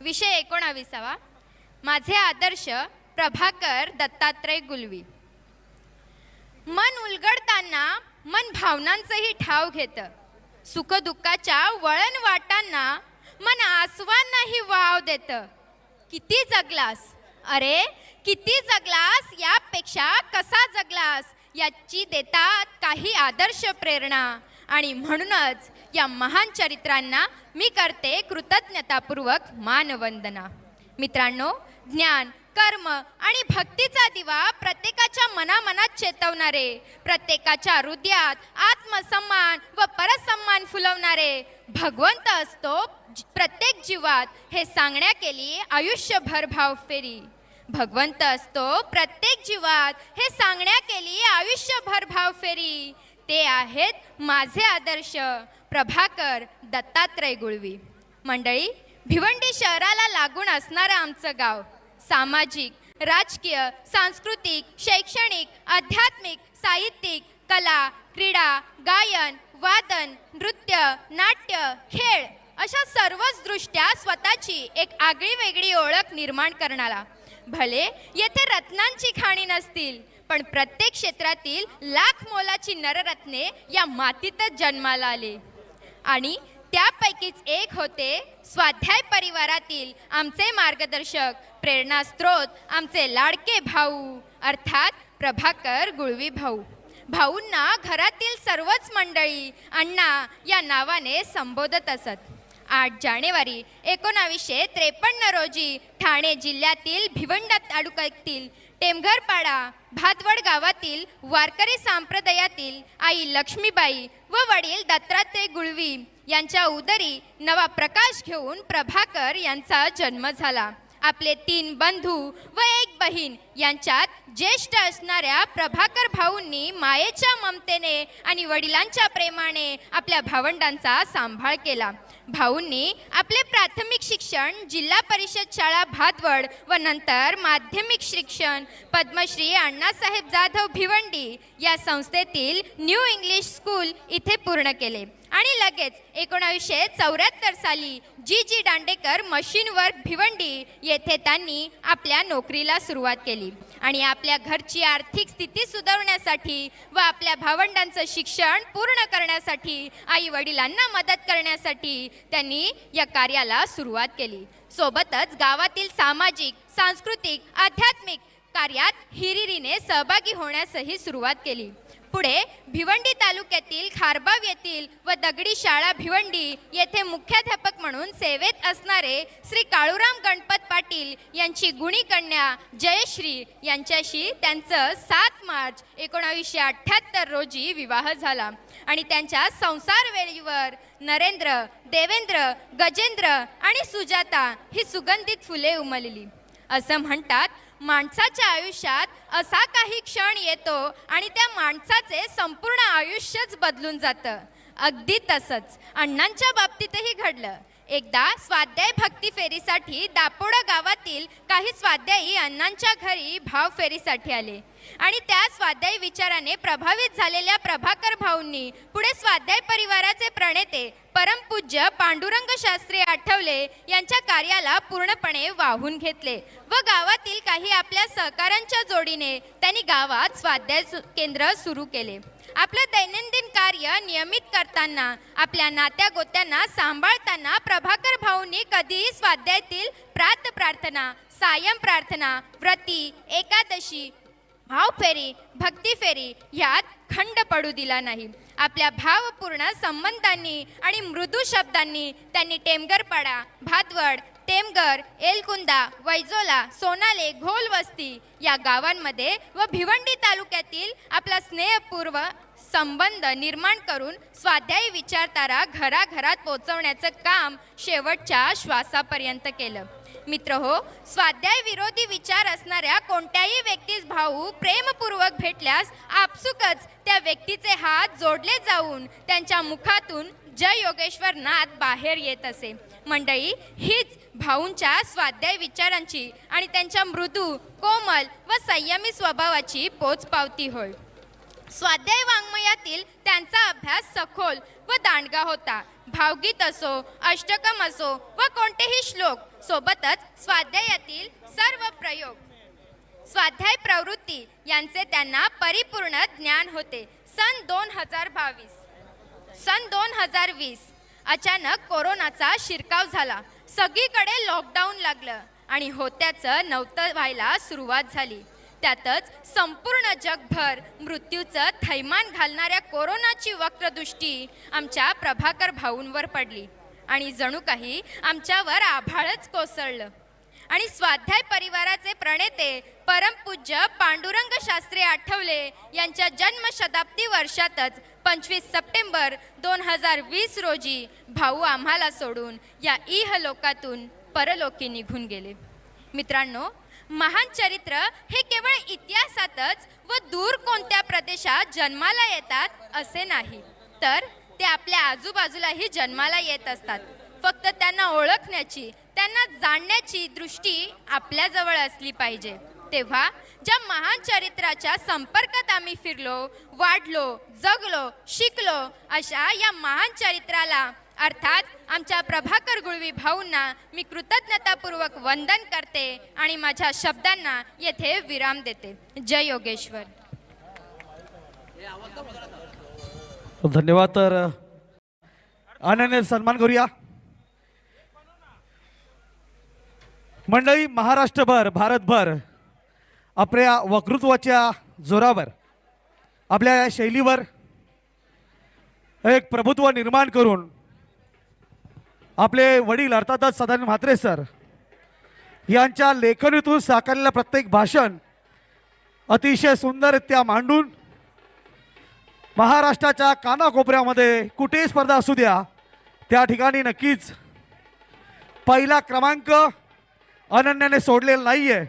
विषय एकोणाविसावा. माझे आदर्श प्रभाकर दत्तात्रय गुलवी. मन उलगडताना मन भावनांचंही ठाव घेतं. सुखदुःखाच्या वळण वाटांना मन आसवांनाही वाव देतं. किती जगलास? अरे किती जगलास? यापेक्षा कसा जगलास? याची देतात काही आदर्श प्रेरणा. आणि म्हणूनच या महान चरित्रांना मी करते कृतज्ञतापूर्वक मानवंदना. मित्रांनो ज्ञान कर्म आणि भक्तीचा दिवा प्रत्येकाच्या मनामनात चेतवणारे प्रत्येकाच्या हृदयात आत्मसन्मान व परसन्मान फुलवणारे भगवंत असतो प्रत्येक जीवात हे सांगण्या केली आयुष्यभर भाव फेरी. भगवंत असतो प्रत्येक जीवात हे सांगण्या केली आयुष्यभर भाव फेरी. ते आहेत माझे आदर्श प्रभाकर दत्तात्रय गुळवी. मंडळी भिवंडी शहराला लागून असणारं आमचं गाव सामाजिक राजकीय सांस्कृतिक शैक्षणिक आध्यात्मिक साहित्यिक कला क्रीडा गायन वादन नृत्य नाट्य खेळ अशा सर्वच दृष्ट्या स्वतःची एक आगळी वेगळी ओळख निर्माण करणारा. भले येथे रत्नांची खाणी नसतील पण प्रत्येक क्षेत्रातील लाख मोलाची नररत्ने या मातीतच जन्माला आले. आणि त्यापैकीच एक होते स्वाध्याय परिवारातील आमचे मार्गदर्शक प्रेरणास्त्रोत आमचे लाडके भाऊ अर्थात प्रभाकर गुळवी भाऊ. भाऊंना घरातील सर्वच मंडळी अण्णा या नावाने संबोधत असत. आठ जानेवारी एकोणावीसशे त्रेपन्न रोजी ठाणे जिल्ह्यातील भिवंडा तालुक्यातील टेमघरपाडा भातवड गावातील वारकरी संप्रदायातील आई लक्ष्मीबाई व वडील दत्तात्रय गुळवी यांच्या उदरी नवा प्रकाश घेऊन प्रभाकर यांचा जन्म झाला. आपले तीन बंधू व एक बहीण यांच्यात ज्येष्ठ असणाऱ्या प्रभाकर भाऊंनी मायेच्या ममतेने आणि वडिलांच्या प्रेमाने आपल्या भावंडांचा सांभाळ केला. भाऊंनी आपले प्राथमिक शिक्षण जिल्हा परिषद शाळा भातवड व नंतर माध्यमिक शिक्षण पद्मश्री अण्णासाहेब जाधव भिवंडी या संस्थेतील न्यू इंग्लिश स्कूल इथे पूर्ण केले. आणि लगेच एकोणावीसशे चौऱ्याहत्तर साली G G Dandekar machine work Bhiwandi येथे त्यांनी आपल्या नोकरीला सुरुवात केली. आणि आपल्या घरची आर्थिक स्थिती सुधारण्यासाठी व आपल्या भावंडांचं शिक्षण पूर्ण करण्यासाठी आई वडिलांना मदत करण्यासाठी त्यांनी या कार्याला सुरुवात केली. सोबतच गावातील सामाजिक सांस्कृतिक आध्यात्मिक कार्यात हिरिरीने सहभागी होण्यासही सुरुवात केली. पुढे भिवंडी तालुक्यातील खारबाव येथील व दगडी शाळा भिवंडी येथे मुख्याध्यापक म्हणून सेवेत असणारे श्री काळूराम गणपत पाटील यांची गुणी कन्या जयश्री यांच्याशी त्यांचं सात मार्च एकोणावीसशे अठ्ठ्याहत्तर रोजी विवाह झाला. आणि त्यांच्या संसार वेळीवर नरेंद्र देवेंद्र गजेंद्र आणि सुजाता ही सुगंधित फुले उमलली. असं म्हणतात माणसाच्या आयुष्यात असा काही क्षण येतो आणि त्या माणसाचे संपूर्ण आयुष्यच बदलून जातं. अगदी तसंच. अण्णांच्या बाबतीतही घडलं. एकदा स्वाध्याय भक्ती फेरीसाठी दापोडा गावातील काही स्वाध्यायी अण्णांच्या घरी भाव फेरीसाठी आले. आणि त्या स्वाध्यायी विचाराने प्रभावित झालेल्या प्रभाकर भाऊंनी पुढे स्वाध्याय परिवाराचे प्रणेते परमपूज्य पांडुरंग शास्त्री आठवले यांच्या कार्याला पूर्णपणे वाहून घेतले व गावातील काही आपल्या सहकाऱ्यांच्या जोडीने त्यांनी गावात स्वाध्याय सु- केंद्र सुरू केले. आपलं दैनंदिन कार्य नियमित करताना आपल्या नात्या गोत्यांना सांभाळताना प्रभाकर भाऊंनी कधीही स्वाध्यायातील प्रात प्रार्थना सायम प्रार्थना व्रती एकादशी भाव फेरी भक्ती फेरी ह्यात खंड पडू दिला नाही. आपल्या भावपूर्ण संबंधांनी आणि मृदू शब्दांनी त्यांनी टेमगरपाडा भातवड टेमगर एलकुंदा वैजोला सोनाले घोलवस्ती या गावांमध्ये व भिवंडी तालुक्यातील आपला स्नेहपूर्व संबंध निर्माण करून स्वाध्यायी विचारतारा घराघरात पोचवण्याचं काम शेवटच्या श्वासापर्यंत केलं. मित्र हो स्वाध्याय विरोधी विचार असणाऱ्या कोणत्याही व्यक्तीस भाऊ प्रेमपूर्वक भेटल्यास आपसुकच त्या व्यक्तीचे हात जोडले जाऊन त्यांच्या मुखातून जय योगेश्वर नाथ बाहेर येत असे. मंडळी हीच भाऊंच्या स्वाध्याय विचारांची आणि त्यांच्या मृदू कोमल व संयमी स्वभावाची पोचपावती होय. स्वाध्याय वाङ्मयातील त्यांचा अभ्यास सखोल व दांडगा होता. भावगीत असो अष्टकम असो व कोणतेही श्लोक सोबतच स्वाध्यायातील सर्व प्रयोग. स्वाध्याय प्रवृत्ती यांचे त्यांना परिपूर्ण ज्ञान होते. सन दोन हजार बावीस सन दोन हजार वीस अचानक कोरोनाचा शिरकाव झाला. सगळीकडे लॉकडाऊन लागलं आणि होत्याचं नव्हतं व्हायला सुरुवात झाली. त्यातच संपूर्ण जगभर मृत्यूचं थैमान घालणाऱ्या कोरोनाची वक्रदृष्टी आमच्या प्रभाकर भाऊंवर पडली. आणि जणू काही आमच्यावर आभाळच कोसळलं. आणि स्वाध्याय परिवाराचे प्रणेते परमपूज्य पांडुरंग शास्त्री आठवले यांच्या जन्मशताब्दी वर्षातच पंचवीस सप्टेंबर दोन हजार वीस रोजी भाऊ आम्हाला सोडून या इह लोकातून परलोकी निघून गेले. मित्रांनो महान चरित्र हे केवळ इतिहासातच व दूर कोणत्या प्रदेशात जन्माला येतात असे नाही. तर ते आपल्या आजूबाजूलाही जन्माला येत असतात. फक्त त्यांना ओळखण्याची त्यांना जाणण्याची दृष्टी आपल्याजवळ असली पाहिजे. तेव्हा ज्या महान चरित्राच्या संपर्कात आम्ही फिरलो वाढलो जगलो शिकलो अशा या महान चरित्राला अर्थात आमच्या प्रभाकर गुळवी भाऊंना मी कृतज्ञतापूर्वक वंदन करते आणि माझ्या शब्दांना येथे विराम देते. जय योगेश्वर. हो, धन्यवाद तर अनन्य सन्मान करूया. मंडळी महाराष्ट्रभर भारतभर आपल्या वक्तृत्वाच्या जोरावर आपल्या या शैलीवर एक प्रभुत्व निर्माण करून आपले वडील अर्थातच सदानंद म्हात्रे सर यांच्या लेखनीतून साकारलेलं प्रत्येक भाषण अतिशय सुंदररित्या मांडून महाराष्ट्राच्या कानाकोपऱ्यामध्ये कुठेही स्पर्धा असू द्या त्या ठिकाणी नक्कीच पहिला क्रमांक अनन्याने सोडलेला नाही आहे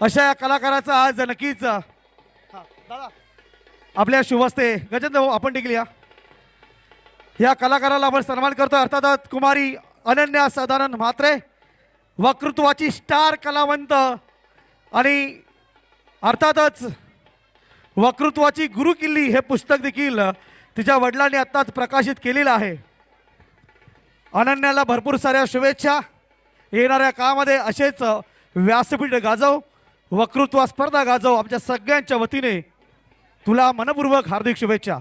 अशा या कलाकाराचा आज नक्कीच हा, आपल्या शुभस्ते गजेंद्र भाऊ आपण टिकल्या या कलाकाराला आपण सन्मान करतो अर्थातच कुमारी अनन्या सदानंद म्हात्रे वक्तृत्वाची स्टार कलावंत आणि अर्थातच वक्तृत्वाची गुरुकिल्ली हे पुस्तक देखील तिच्या वडिलांनी आत्ताच प्रकाशित केलेलं आहे. अनन्याला भरपूर साऱ्या शुभेच्छा. येणाऱ्या काळामध्ये असेच व्यासपीठ गाजव वक्तृत्व स्पर्धा गाजव आमच्या सगळ्यांच्या वतीने तुला मनपूर्वक हार्दिक शुभेच्छा.